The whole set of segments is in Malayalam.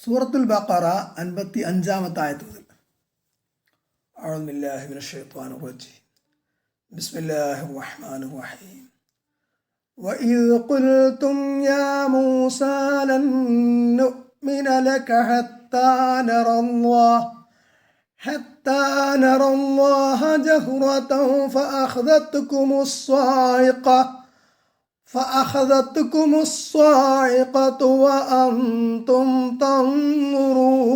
സൂറത്തുൽ ബഖറ അൻപത്തി അഞ്ചാമത്തെ ആയത്ത് മുതൽ أعوذ بالله من الشيطان الرجيم بسم الله الرحمن الرحيم وإذ قلتم يا موسى لن نؤمن لك حتى نرى الله حتى نرى الله جهرة فأخذتكم الصاعقة فأخذتكم الصاعقة وأنتم تنظرون.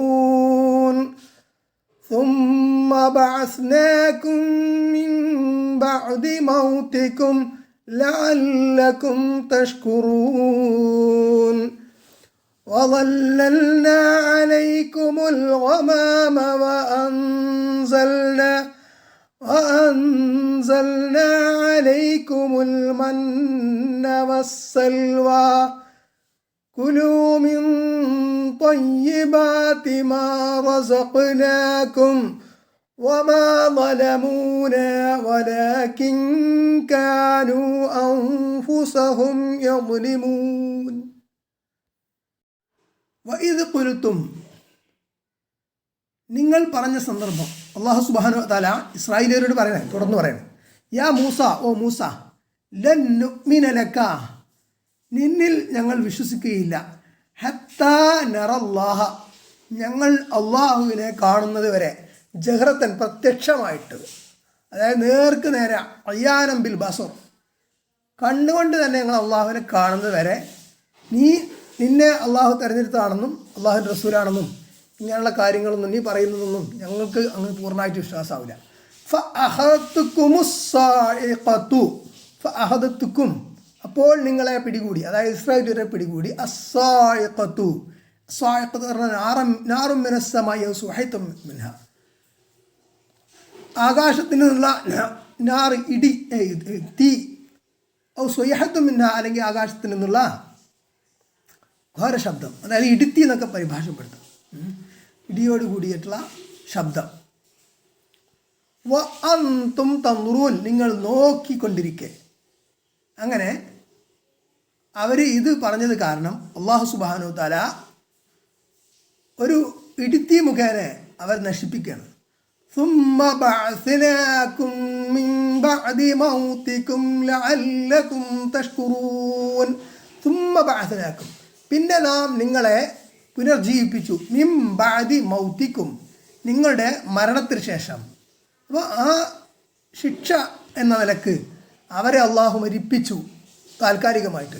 ثم بعثناكم من بعد موتكم لعلكم تشكرون. وظللنا عليكم الغمام وأنزلنا وأنزلنا عليكم المن والسلوى كلوا من طيبات ما رزقناكم وما ظلمونا ولكن كانوا أنفسهم يظلمون وإذ قلتم നിങ്ങൾ പറഞ്ഞ സന്ദർഭം അള്ളാഹു സുബാനു താല ഇസ്രായേലിയരോട് പറയണേ തുടർന്ന് പറയണേ യാ മൂസ ഓ മൂസ ലൻ നുക്മിനലക്ക നിന്നിൽ ഞങ്ങൾ വിശ്വസിക്കുകയില്ല. ഹത്താ നറല്ലാഹ. ഞങ്ങൾ അള്ളാഹുവിനെ കാണുന്നത് വരെ ജഹ്റത്തൻ പ്രത്യക്ഷമായിട്ട്. അതായത് നേർക്ക് നേരെ അയ്യാനം ബിൽ ബസർ. കണ്ണുകൊണ്ട് തന്നെ ഞങ്ങൾ അള്ളാഹുവിനെ കാണുന്നത് വരെ നീ നിന്നെ അള്ളാഹു തിരഞ്ഞെടുത്താണെന്നും അള്ളാഹു റസൂലാണെന്നും ഇങ്ങനെയുള്ള കാര്യങ്ങളൊന്നും നീ പറയുന്നതൊന്നും ഞങ്ങൾക്ക് അങ്ങനെ പൂർണമായിട്ട് വിശ്വാസമാവില്ല. അഹദത്തുക്കും അപ്പോൾ നിങ്ങളെ പിടികൂടി അതായത് ഇസ്രായേലിനെ പിടികൂടി. അസ്സായിഖത്തു. സ്വായക്കത്ത് പറഞ്ഞാൽ നാറം നാറും മിനസ്സമായ സുഹൈത്തും മിൻഹ. ആകാശത്തിൽ നിന്നുള്ള നാറ് ഇടി തീ. ഔ സ്വയഹത്തും മിൻഹ അല്ലെങ്കിൽ ആകാശത്തിൽ നിന്നുള്ള ഘോരശബ്ദം. അതായത് ഇടുത്തി എന്നൊക്കെ പരിഭാഷപ്പെടുത്തും. ഇടിയോട് കൂടിയിട്ടുള്ള ശബ്ദം. വ അന്തും തന്നുറൂൻ നിങ്ങൾ നോക്കിക്കൊണ്ടിരിക്കെ. അങ്ങനെ അവർ ഇത് പറഞ്ഞത് കാരണം അള്ളാഹു സുബാനു താല ഒരു ഇടുത്തി മുഖേന അവർ നശിപ്പിക്കുകയാണ്. പിന്നെ നാം നിങ്ങളെ പുനർജീവിപ്പിച്ചു. മിംബാദി മൗത്തിക്കും. നിങ്ങളുടെ മരണത്തിന് ശേഷം. അപ്പോൾ ആ ശിക്ഷ എന്ന നിലയ്ക്ക് അവരെ അള്ളാഹു മരിപ്പിച്ചു താൽക്കാലികമായിട്ട്.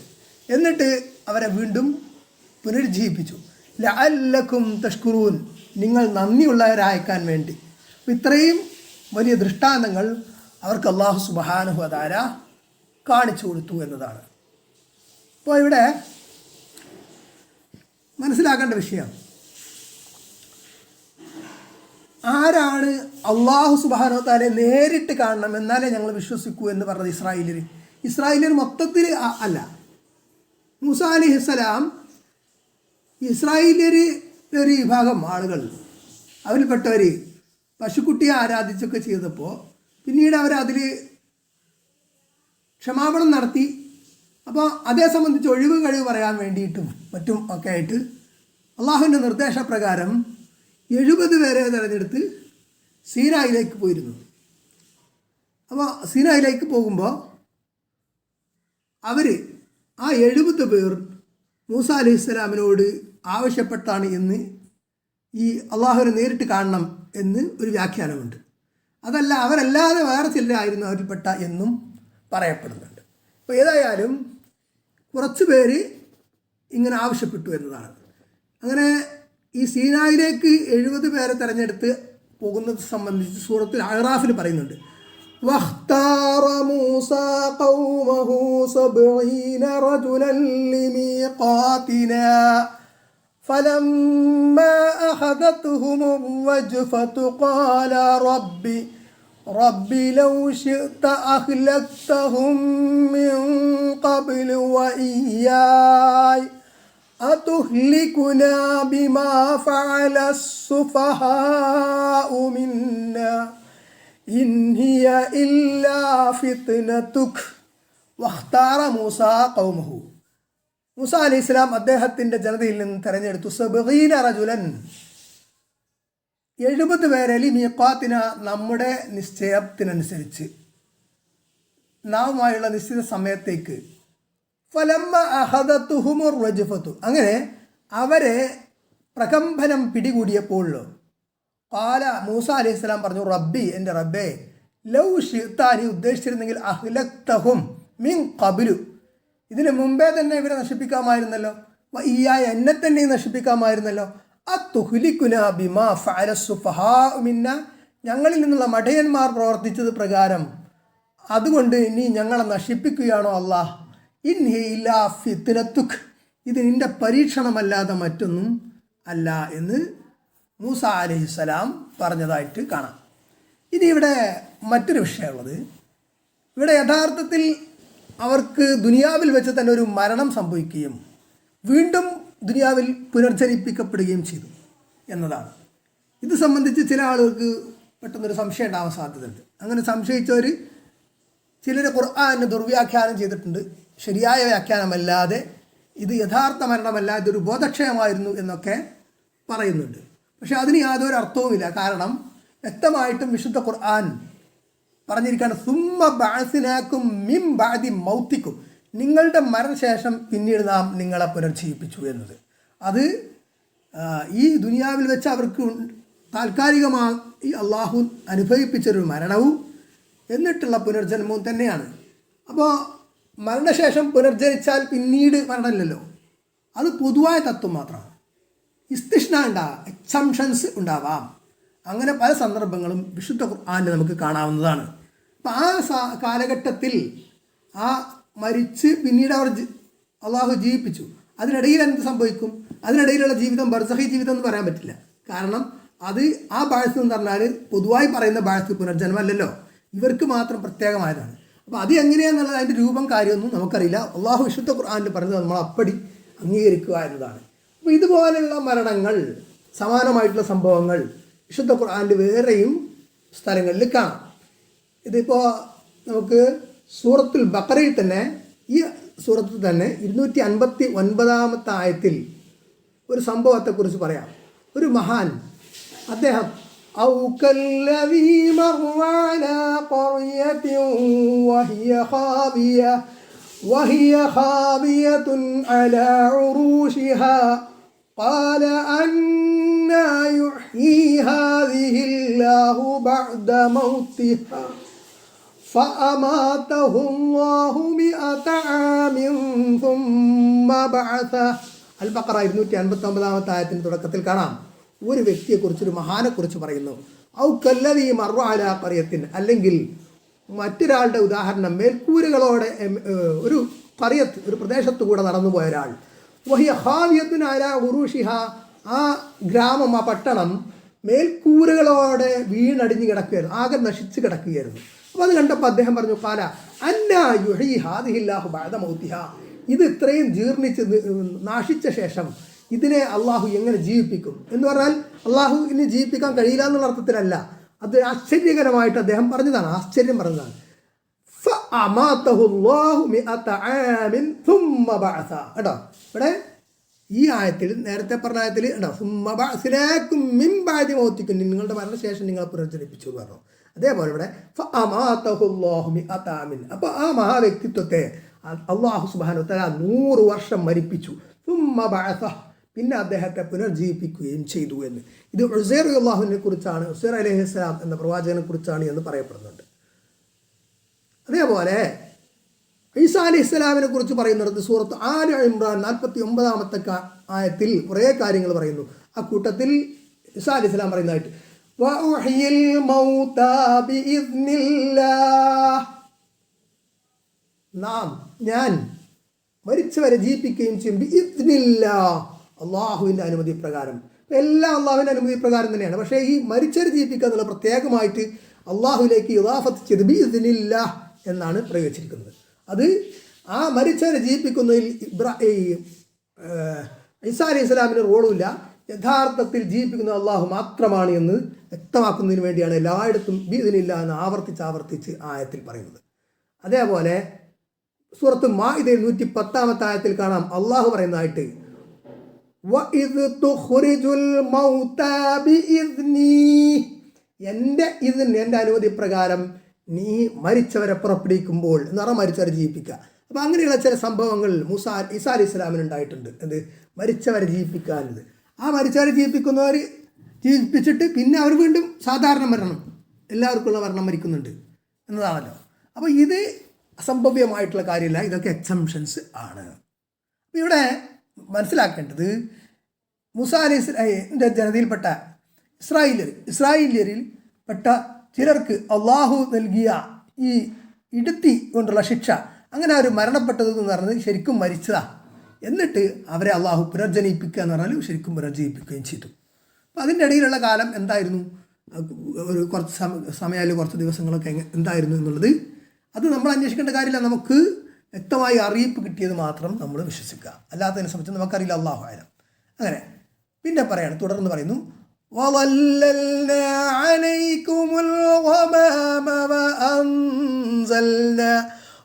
എന്നിട്ട് അവരെ വീണ്ടും പുനരുജ്ജീവിപ്പിച്ചു. ലഅല്ലക്കും തഷ്കുറൂൻ. നിങ്ങൾ നന്ദിയുള്ളവരായക്കാൻ വേണ്ടി. ഇത്രയും വലിയ ദൃഷ്ടാന്തങ്ങൾ അവർക്ക് അള്ളാഹു സുബാനുഹതാര കാണിച്ചു കൊടുത്തു എന്നതാണ്. അപ്പോൾ ഇവിടെ മനസ്സിലാക്കേണ്ട വിഷയം ആരാണ് അള്ളാഹു സുബാനോത്താലെ നേരിട്ട് കാണണം എന്നാലേ ഞങ്ങൾ വിശ്വസിക്കൂ എന്ന് പറഞ്ഞത് ഇസ്രായേലിൽ ഇസ്രായേലിൽ മൊത്തത്തിൽ അല്ല. മൂസ അലിഹിസ്സലാം ഇസ്രായേലിയർ ഒരു വിഭാഗം ആളുകൾ അവരിൽപ്പെട്ടവർ പശുക്കുട്ടിയെ ആരാധിച്ചൊക്കെ ചെയ്തപ്പോൾ പിന്നീട് അവർ അതിൽ ക്ഷമാപണം നടത്തി. അപ്പോൾ അതേ സംബന്ധിച്ച് ഒഴിവ് കഴിവ് പറയാൻ വേണ്ടിയിട്ടും മറ്റും ഒക്കെ ആയിട്ട് അള്ളാഹുവിന്റെ നിർദ്ദേശപ്രകാരം എഴുപത് പേരെ തിരഞ്ഞെടുത്ത് സീനായിലേക്ക് പോയിരുന്നു. അപ്പോൾ സീനായിലേക്ക് പോകുമ്പോൾ അവർ ആ എഴുപത് പേർ മൂസ അലൈഹി ഇസ്ലാമിനോട് ആവശ്യപ്പെട്ടാണ് എന്ന് ഈ അള്ളാഹുവിനെ നേരിട്ട് കാണണം എന്ന് ഒരു വ്യാഖ്യാനമുണ്ട്. അതല്ല അവരല്ലാതെ വേറെ ചിലരായിരുന്നു അവരിൽപ്പെട്ട എന്നും പറയപ്പെടുന്നുണ്ട്. അപ്പോൾ ഏതായാലും കുറച്ച് പേര് ഇങ്ങനെ ആവശ്യപ്പെട്ടു എന്നതാണ്. അങ്ങനെ ഈ സീനായിലേക്ക് എഴുപത് പേരെ തെരഞ്ഞെടുത്ത് പോകുന്നത് സംബന്ധിച്ച് സൂറത്തിൽ അഹ്റാഫിൽ പറയുന്നുണ്ട് واختار موسى قومه سبعين رجلا لميقاتنا فلما أخذتهم الرجفة قال ربي رب لو شئت أهلكتهم من قبل وإياي أتهلكنا بما فعل السفهاء منا إن هي إلا فتنتك واختار موسى قومه മൂസ അലി ഇസ്ലാം അദ്ദേഹത്തിൻ്റെ ജനതയിൽ നിന്ന് തെരഞ്ഞെടുത്തു സബീന റജുലൻ എഴുപത് പേരലി മീക്കാത്തിന നമ്മുടെ നിശ്ചയത്തിനനുസരിച്ച് നാവുമായുള്ള നിശ്ചിത സമയത്തേക്ക് ഫലമ്മ അഹദത്തുഹുമുർ റജുഫത്തു. അങ്ങനെ അവരെ പ്രകമ്പനം പിടികൂടിയപ്പോൾ പാല മൂസ അലൈഹി സ്വലാം പറഞ്ഞു റബ്ബി എന്റെ റബ്ബേ ലൗ ഷിത്താനി ഉദ്ദേശിച്ചിരുന്നെങ്കിൽ അഹ്ലക്തഹും മിൻ കബിലു ഇതിന് മുമ്പേ തന്നെ ഇവരെ നശിപ്പിക്കാമായിരുന്നല്ലോ. ഈയായ എന്നെ തന്നെ നശിപ്പിക്കാമായിരുന്നല്ലോ. അത്തുഹുലിക്കുന ബിമാ ഫഅലസുഫഹാ മിന്ന. ഞങ്ങളിൽ നിന്നുള്ള മഠയന്മാർ പ്രവർത്തിച്ചത് പ്രകാരം. അതുകൊണ്ട് ഇനി ഞങ്ങളെ നശിപ്പിക്കുകയാണോ അള്ളാഹ് ഇൻഹി ഇല്ലാ ഫിത്തിനത്തുഖ് ഇത് നിന്റെ പരീക്ഷണമല്ലാതെ മറ്റൊന്നും അല്ല എന്ന് മൂസ അലഹിസ്സലാം പറഞ്ഞതായിട്ട് കാണാം. ഇനി ഇവിടെ മറ്റൊരു വിഷയമുള്ളത്. ഇവിടെ യഥാർത്ഥത്തിൽ അവർക്ക് ദുനിയാവിൽ വെച്ച് തന്നെ ഒരു മരണം സംഭവിക്കുകയും വീണ്ടും ദുനിയാവിൽ പുനർജനിപ്പിക്കപ്പെടുകയും ചെയ്തു എന്നതാണ്. ഇത് സംബന്ധിച്ച് ചില ആളുകൾക്ക് പെട്ടെന്നൊരു സംശയം ഉണ്ടാവാൻ സാധ്യതയുണ്ട്. അങ്ങനെ സംശയിച്ചവർ ചിലർ ഖുർആാനെ ദുർവ്യാഖ്യാനം ചെയ്തിട്ടുണ്ട്. ശരിയായ വ്യാഖ്യാനമല്ലാതെ ഇത് യഥാർത്ഥ മരണമല്ല ഇതൊരു ബോധക്ഷയമായിരുന്നു എന്നൊക്കെ പറയുന്നുണ്ട്. പക്ഷെ അതിന് യാതൊരു അർത്ഥവുമില്ല. കാരണം വ്യക്തമായിട്ടും വിശുദ്ധ ഖുർആൻ പറഞ്ഞിരിക്കുകയാണ് സുമ്മ ബാസിനാക്കും മിം ബാദി മൗത്തിക്കും. നിങ്ങളുടെ മരണശേഷം പിന്നീട് നാം നിങ്ങളെ പുനർജീവിപ്പിച്ചു എന്നത്. അത് ഈ ദുനിയാവിൽ വെച്ച് അവർക്ക് താൽക്കാലികമായി അള്ളാഹു അനുഭവിപ്പിച്ചൊരു മരണവും എന്നിട്ടുള്ള പുനർജന്മവും തന്നെയാണ്. അപ്പോൾ മരണശേഷം പുനർജനിച്ചാൽ പിന്നീട് മരണമില്ലല്ലോ. അത് പൊതുവായ തത്വം മാത്രമാണ്. ഇസ്തിഷ്ണ ഉണ്ടാവാം എക്സംഷൻസ് ഉണ്ടാവാം. അങ്ങനെ പല സന്ദർഭങ്ങളും വിശുദ്ധ ഖുർആാനിൽ നമുക്ക് കാണാവുന്നതാണ്. അപ്പം ആ കാലഘട്ടത്തിൽ ആ മരിച്ച് പിന്നീട് അവർ അള്ളാഹു ജീവിപ്പിച്ചു. അതിനിടയിൽ എന്ത് സംഭവിക്കും? അതിനിടയിലുള്ള ജീവിതം ബർസഹി ജീവിതം എന്ന് പറയാൻ പറ്റില്ല. കാരണം അത് ആ ബാഴ്സ് എന്ന് പറഞ്ഞാൽ പൊതുവായി പറയുന്ന ബാഴ്സ് പുനർജന്മല്ലല്ലോ ഇവർക്ക് മാത്രം പ്രത്യേകമായതാണ്. അപ്പോൾ അത് എങ്ങനെയാണെന്നുള്ളത് അതിന്റെ രൂപം കാര്യമൊന്നും നമുക്കറിയില്ല. അള്ളാഹു വിശുദ്ധ ഖുർആാനിൽ പറഞ്ഞത് നമ്മൾ അപ്പടി അംഗീകരിക്കുക എന്നതാണ്. അപ്പോൾ ഇതുപോലെയുള്ള മരണങ്ങൾ സമാനമായിട്ടുള്ള സംഭവങ്ങൾ വിശുദ്ധ ഖുർആാനിൽ വേറെയും സ്ഥലങ്ങളിൽ കാണാം. ഇതിപ്പോൾ നമുക്ക് സൂറത്തുൽ ബക്കറയിൽ തന്നെ ഈ സൂറത്തിൽ തന്നെ ഇരുന്നൂറ്റി അൻപത്തി ഒൻപതാമത്തെ ആയത്തിൽ ഒരു സംഭവത്തെക്കുറിച്ച് പറയാം. ഒരു മഹാൻ അദ്ദേഹം أو كالذي مر على قرية وهي خاوية وهي خاوية على عروشها قال أنا يحيي هذه الله بعد موتها فأماته الله مئة عام ثم بعثه അൽബക്കറ ഇരുന്നൂറ്റി അൻപത്തി ഒമ്പതാമത്തെ ആയത്തിൻ്റെ തുടക്കത്തിൽ കാണാം ഒരു വ്യക്തിയെക്കുറിച്ച് ഒരു മഹാനെക്കുറിച്ച് പറയുന്നു. ഔ കല്ലതി മർവാല പറയത്തിന് അല്ലെങ്കിൽ മറ്റൊരാളുടെ ഉദാഹരണം മേൽക്കൂരകളോടെ ഒരു പറയത്ത് ഒരു പ്രദേശത്ത് കൂടെ നടന്നു പോയ ഒരാൾ. വഹിയ ആരാ ഉറൂഷിഹ. ആ ഗ്രാമം ആ പട്ടണം മേൽക്കൂരകളോടെ വീണടിഞ്ഞ് കിടക്കുകയായിരുന്നു. ആകെ നശിച്ച് കിടക്കുകയായിരുന്നു. അപ്പോൾ അത് കണ്ടപ്പോൾ അദ്ദേഹം പറഞ്ഞു കാല അന്ന യുഹി ഹാദിഹില്ലാഹു ബാദമൗത്തിഹ ഇത് ഇത്രയും ജീർണിച്ച് നാശിച്ച ശേഷം ഇതിനെ അള്ളാഹു എങ്ങനെ ജീവിപ്പിക്കും? എന്ന് പറഞ്ഞാൽ അള്ളാഹു ഇനി ജീവിപ്പിക്കാൻ കഴിയില്ല എന്നുള്ള അർത്ഥത്തിലല്ല. അത് ആശ്ചര്യകരമായിട്ട് അദ്ദേഹം പറഞ്ഞതാണ്. ആശ്ചര്യം പറഞ്ഞതാണ്. കേട്ടോ? ഇവിടെ ഈ ആയത്തിൽ നേരത്തെ പറഞ്ഞ ആയത്തിൽ കേട്ടോ മിംബാതി മോത്തിക്കും. നിങ്ങളുടെ മരണശേഷം നിങ്ങളെ പുനർജനിപ്പിച്ചു പറഞ്ഞു. അതേപോലെ ഇവിടെ അപ്പൊ ആ മഹാവ്യക്തിത്വത്തെ അള്ളാഹു സുബാനു തല നൂറ് വർഷം മരിപ്പിച്ചു. തുമ്മ ബാസ പിന്നെ അദ്ദേഹത്തെ പുനർജീവിപ്പിക്കുകയും ചെയ്തു എന്ന്. ഇത് ഉസേർ അള്ളാഹുവിനെ കുറിച്ചാണ് ഉസേർ അലഹിസ്ലാം എന്ന പ്രവാചകനെ കുറിച്ചാണ് എന്ന് പറയപ്പെടുന്നുണ്ട്. അതേപോലെ ഈസാ അലി ഇസ്ലാമിനെ കുറിച്ച് പറയുന്നിടത്ത് സൂറത്ത് ആൽ ഇമ്രാൻ നാൽപ്പത്തി ഒമ്പതാമത്തെ ആയത്തിൽ കുറേ കാര്യങ്ങൾ പറയുന്നു. ആ കൂട്ടത്തിൽ ഈസാ അലി ഇസ്ലാം പറയുന്നതായിട്ട് നാം ഞാൻ മരിച്ചവരെ ജീവിപ്പിക്കുകയും ചെയ്യും അള്ളാഹുവിന്റെ അനുമതി പ്രകാരം എല്ലാം അള്ളാഹുവിന്റെ അനുമതി പ്രകാരം തന്നെയാണ്. പക്ഷേ ഈ മരിച്ചവരെ ജീവിപ്പിക്കുക എന്നുള്ള പ്രത്യേകമായിട്ട് അള്ളാഹുവിലേക്ക് ഇതാഫത്ത് ചെയ്ത് ബിഇദ്നില്ല എന്നാണ് പ്രയോഗിച്ചിരിക്കുന്നത്. അത് ആ മരിച്ചവരെ ജീവിപ്പിക്കുന്നതിൽ ഇബ്രാ ഈ ഇസ്ലാമിന് റോളുമില്ല യഥാർത്ഥത്തിൽ ജീവിപ്പിക്കുന്ന അള്ളാഹു മാത്രമാണ് എന്ന് വ്യക്തമാക്കുന്നതിന് വേണ്ടിയാണ് എല്ലായിടത്തും ബീദിനില്ല എന്ന് ആവർത്തിച്ച് ആവർത്തിച്ച് ആയത്തിൽ പറയുന്നത്. അതേപോലെ സൂറത്ത് മാഇദയിൽ നൂറ്റി പത്താമത്തെ ആയത്തിൽ കാണാം. അള്ളാഹു പറയുന്നതായിട്ട് വഇദ് തുഖ്രിജുൽ മൗത ബിഇദ്നി എന്റെ ഇതിന് എന്റെ അനുമതി പ്രകാരം നീ മരിച്ചവരെ പുറപ്പെടുവിക്കുമ്പോൾ എന്ന് പറഞ്ഞാൽ മരിച്ചവരെ ജീവിപ്പിക്കുക. അപ്പോൾ അങ്ങനെയുള്ള ചില സംഭവങ്ങൾ മുസാ ഇസാ അലി ഇസ്ലാമിന് ഉണ്ടായിട്ടുണ്ട്. എന്ത്? മരിച്ചവരെ ജീവിപ്പിക്കാനുള്ളത് ആ മരിച്ചവരെ ജീവിപ്പിക്കുന്നവർ ജീവിപ്പിച്ചിട്ട് പിന്നെ അവർ വീണ്ടും സാധാരണ മരണം എല്ലാവർക്കുള്ള മരണം മരിക്കുന്നുണ്ട് എന്നതാണല്ലോ. അപ്പോൾ ഇത് അസംഭവ്യമായിട്ടുള്ള കാര്യമില്ല ഇതൊക്കെ എക്സംഷൻസ് ആണ്. ഇവിടെ മനസ്സിലാക്കേണ്ടത് മുസ അലി ജനതയിൽപ്പെട്ട ഇസ്രായേലിയർ ഇസ്രായേലിയരിൽ പെട്ട ചിലർക്ക് അള്ളാഹു നൽകിയ ഈ ഇടുത്തി കൊണ്ടുള്ള ശിക്ഷ അങ്ങനെ അവർ മരണപ്പെട്ടത് എന്ന് പറഞ്ഞത് ശരിക്കും മരിച്ചതാ. എന്നിട്ട് അവരെ അള്ളാഹു പുനർജനിപ്പിക്കുക എന്ന് പറഞ്ഞാൽ ശരിക്കും പുനർജീവിപ്പിക്കുകയും ചെയ്തു. അപ്പം അതിന്റെ ഇടയിലുള്ള കാലം എന്തായിരുന്നു? ഒരു കുറച്ച് സമയം സമയമായാലും കുറച്ച് ദിവസങ്ങളൊക്കെ എന്തായിരുന്നു എന്നുള്ളത്? അത് നമ്മൾ അന്വേഷിക്കേണ്ട കാര്യമില്ല. നമുക്ക് വ്യക്തമായി അറിയിപ്പ് കിട്ടിയത് മാത്രം നമ്മൾ വിശ്വസിക്കുക അല്ലാത്തതിനെ സംബന്ധിച്ച് നമുക്കറിയില്ല അള്ളാഹു ആയാലും അങ്ങനെ പിന്നെ പറയാണ് തുടർന്ന് പറയുന്നു وظللنا عليكم الغمام وأنزلنا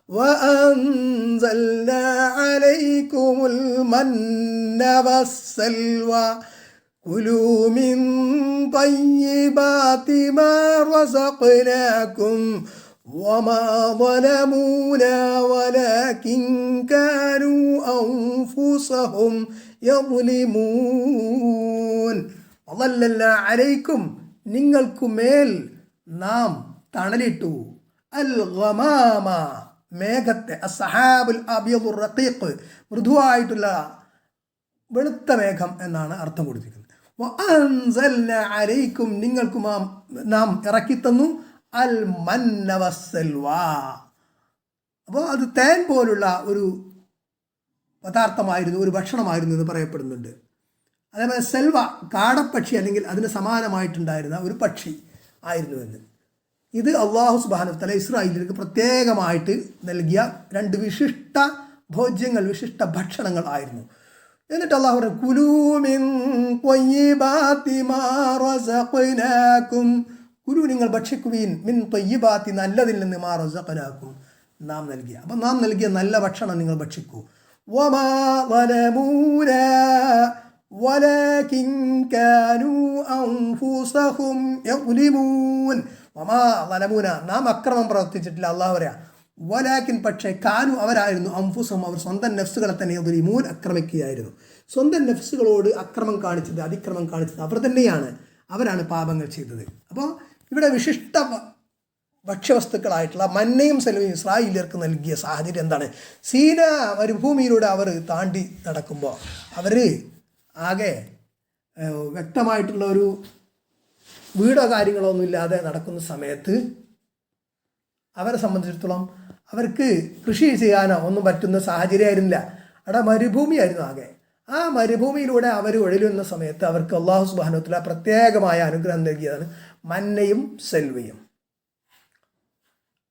وأنزلنا عليكم المن والسلوى كلوا من طيبات ما رزقناكم وما ظلمونا ولكن كانوا أنفسهم يظلمون وظللنا عليكم നിങ്ങൾക്കുമേൽ നാം തണലിട്ടു അൽ ഗമാമ മേഘത്തെ അസഹാബുൽ അബിയദുർ റഖീഖ് മൃദുവായിട്ടുള്ള വെളുത്ത മേഘം എന്നാണ് അർത്ഥം കൊടുത്തിരിക്കുന്നത് വഅൻസൽന അലൈക്കും നിങ്ങൾക്കും നാം- നാം ഇറക്കിത്തന്നു അൽ മന്നവസൽവാ അപ്പോൾ അത് തേൻ പോലുള്ള ഒരു പദാർത്ഥമായിരുന്നു ഒരു ഭക്ഷണമായിരുന്നു എന്ന് പറയപ്പെടുന്നുണ്ട്. അതേപോലെ സെൽവ കാടപ്പക്ഷി അല്ലെങ്കിൽ അതിന് സമാനമായിട്ടുണ്ടായിരുന്ന ഒരു പക്ഷി ആയിരുന്നു എന്ന്. ഇത് അള്ളാഹു സുബാനു തല ഇസ്രായേലിലേക്ക് പ്രത്യേകമായിട്ട് നൽകിയ രണ്ട് വിശിഷ്ട ഭോജ്യങ്ങൾ വിശിഷ്ട ഭക്ഷണങ്ങൾ ആയിരുന്നു. എന്നിട്ട് അള്ളാഹു പറഞ്ഞു കുലൂമിൻ കുരു നിങ്ങൾ ഭക്ഷിക്കുവീൻ. മിൻ തൊയ്യബാത്തി നല്ലതിൽ നിന്ന് മാ നാം നൽകിയ. അപ്പം നാം നൽകിയ നല്ല ഭക്ഷണം നിങ്ങൾ ഭക്ഷിക്കൂ. ൂന നാം അക്രമം പ്രവർത്തിച്ചിട്ടില്ല അള്ളാഹു പറയാ. വലാക്കിൻ പക്ഷേ കാനു അവരായിരുന്നു അംഫുസും അവർ സ്വന്തം നെഫ്സുകളെ തന്നെ ദുരിമൂൻ അക്രമിക്കുകയായിരുന്നു സ്വന്തം നെഫ്സുകളോട് അക്രമം കാണിച്ചത് അതിക്രമം കാണിച്ചത് അവർ തന്നെയാണ്. അവരാണ് പാപങ്ങൾ ചെയ്തത്. അപ്പോൾ ഇവിടെ വിശിഷ്ട ഭക്ഷ്യവസ്തുക്കളായിട്ടുള്ള മന്നയും സെലവും ഇസ്രായേലിയർക്ക് നൽകിയ സാഹചര്യം എന്താണ്? സീന മരുഭൂമിയിലൂടെ അവർ താണ്ടി നടക്കുമ്പോൾ അവർ ആകെ വ്യക്തമായിട്ടുള്ള ഒരു വീടോ കാര്യങ്ങളോ ഒന്നുമില്ലാതെ നടക്കുന്ന സമയത്ത് അവരെ സംബന്ധിച്ചിടത്തോളം അവർക്ക് കൃഷി ചെയ്യാനോ ഒന്നും പറ്റുന്ന സാഹചര്യമായിരുന്നില്ല. അവിടെ മരുഭൂമിയായിരുന്നു ആകെ. ആ മരുഭൂമിയിലൂടെ അവർ ഒഴിലുന്ന സമയത്ത് അവർക്ക് അള്ളാഹു സുബാനുത്തില പ്രത്യേകമായ അനുഗ്രഹം നൽകിയതാണ്. മന്നയും സെൽവയും.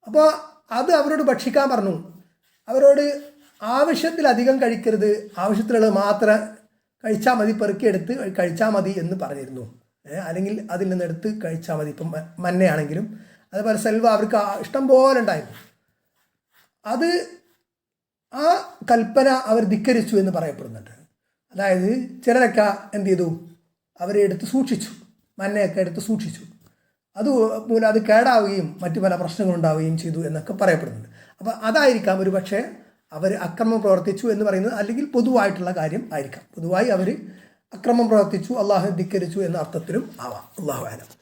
അപ്പോൾ അത് അവരോട് ഭക്ഷിക്കാൻ പറഞ്ഞു. അവരോട് ആവശ്യത്തിലധികം കഴിക്കരുത് ആവശ്യത്തിലുള്ളത് മാത്രം കഴിച്ചാൽ മതി പെറുക്കിയെടുത്ത് കഴിച്ചാൽ മതി എന്ന് പറഞ്ഞിരുന്നു. അല്ലെങ്കിൽ അതിൽ നിന്നെടുത്ത് കഴിച്ചാൽ മതി. ഇപ്പം മന്നയാണെങ്കിലും. അതുപോലെ സെൽവ അവർക്ക് ഇഷ്ടം പോലെ ഉണ്ടായിരുന്നു. അത് ആ കൽപ്പന അവർ ധിക്കരിച്ചു എന്ന് പറയപ്പെടുന്നുണ്ട്. അതായത് ചിലരൊക്കെ എന്ത് ചെയ്തു? അവരെ എടുത്ത് സൂക്ഷിച്ചു. മന്നയൊക്കെ എടുത്ത് സൂക്ഷിച്ചു. അത് മൂലം അത് കേടാവുകയും മറ്റു പല പ്രശ്നങ്ങളുണ്ടാവുകയും ചെയ്തു എന്നൊക്കെ പറയപ്പെടുന്നുണ്ട്. അപ്പോൾ അതായിരിക്കാം ഒരു പക്ഷേ അവർ അക്രമം പ്രവർത്തിച്ചു എന്ന് പറയുന്നത് അല്ലെങ്കിൽ പൊതുവായിട്ടുള്ള കാര്യം ആയിരിക്കാം. പൊതുവായി അവർ അക്രമം പ്രവർത്തിച്ചു അള്ളാഹു ധിക്കരിച്ചു എന്ന അർത്ഥത്തിലും ആവാം. അള്ളാഹു ആലം